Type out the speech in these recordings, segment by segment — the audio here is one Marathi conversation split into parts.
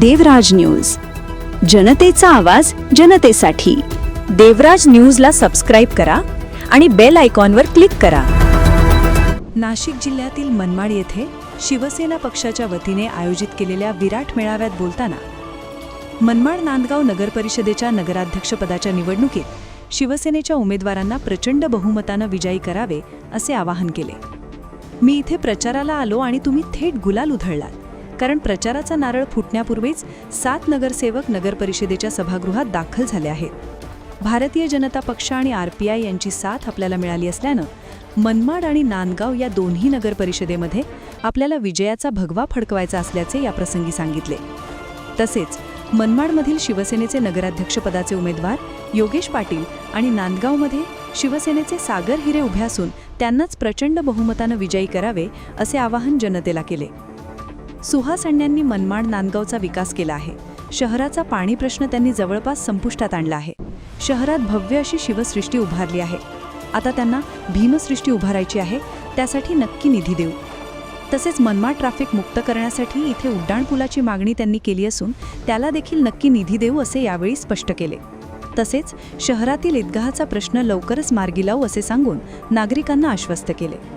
देवराज न्यूज. जनतेचा आवाज जनतेसाठी. देवराज न्यूजला सबस्क्राईब करा आणि बेल आयकॉनवर क्लिक करा. नाशिक जिल्ह्यातील मनमाड येथे शिवसेना पक्षाच्या वतीने आयोजित केलेल्या विराट मेळाव्यात बोलताना मनमाड नांदगाव नगरपरिषदेच्या नगराध्यक्षपदाच्या निवडणुकीत शिवसेनेच्या उमेदवारांना प्रचंड बहुमतानं विजयी करावे असे आवाहन केले. मी इथे प्रचाराला आलो आणि तुम्ही थेट गुलाल उधळलात. कारण प्रचाराचा नारळ फुटण्यापूर्वीच सात नगरसेवक नगरपरिषदेच्या सभागृहात दाखल झाले आहेत. भारतीय जनता पक्ष आणि आर पी आय यांची साथ आपल्याला मिळाली असल्यानं मनमाड आणि नांदगाव या दोन्ही नगरपरिषदेमध्ये आपल्याला विजयाचा भगवा फडकवायचा असल्याचे याप्रसंगी सांगितले. तसेच मनमाडमधील शिवसेनेचे नगराध्यक्षपदाचे उमेदवार योगेश पाटील आणि नांदगावमध्ये शिवसेनेचे सागर हिरे उभे असून त्यांनाच प्रचंड बहुमतानं विजयी करावे असे आवाहन जनतेला केले. सुहास मनमाड नांदगावचा विकास केला आहे. शहराचा पाणी प्रश्न त्यांनी जवळपास संपुष्टात आणला आहे. शहरात भव्य अशी शिवसृष्टी उभारली आहे. आता त्यांना भीमसृष्टी उभारायची आहे त्यासाठी नक्की निधी देऊ. तसेच मनमाड ट्रॅफिक मुक्त करण्यासाठी इथे उड्डाणपुलाची मागणी त्यांनी केली असून त्याला देखील नक्की निधी देऊ असे यावेळी स्पष्ट केले. तसेच शहरातील ईदगाहचा प्रश्न लवकरच मार्गी लावू असे सांगून नागरिकांना आश्वस्त केले.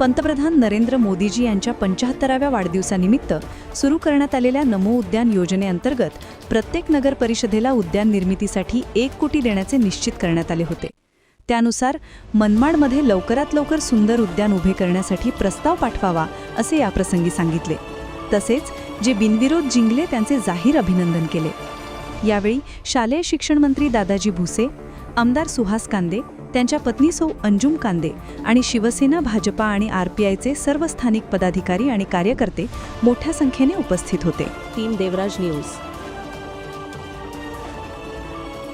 पंतप्रधान नरेंद्र मोदीजी यांच्या पंचाहत्तराव्या वाढदिवसानिमित्त सुरू करण्यात आलेल्या नमो उद्यान योजनेअंतर्गत प्रत्येक नगर परिषदेला उद्यान निर्मितीसाठी एक कोटी देण्याचे निश्चित करण्यात आले होते. त्यानुसार मनमाडमध्ये लवकरात लवकर सुंदर उद्यान उभे करण्यासाठी प्रस्ताव पाठवावा असे याप्रसंगी सांगितले. तसेच जे बिनविरोध जिंकले त्यांचे जाहीर अभिनंदन केले. यावेळी शालेय शिक्षण मंत्री दादाजी भुसे आमदार सुहास कांदे त्यांच्या पत्नी सौ अंजुम कांदे आणि शिवसेना भाजपा आणि आर पी आयचे सर्व स्थानिक पदाधिकारी आणि कार्यकर्ते मोठ्या संख्येने उपस्थित होते. Team Devraj news.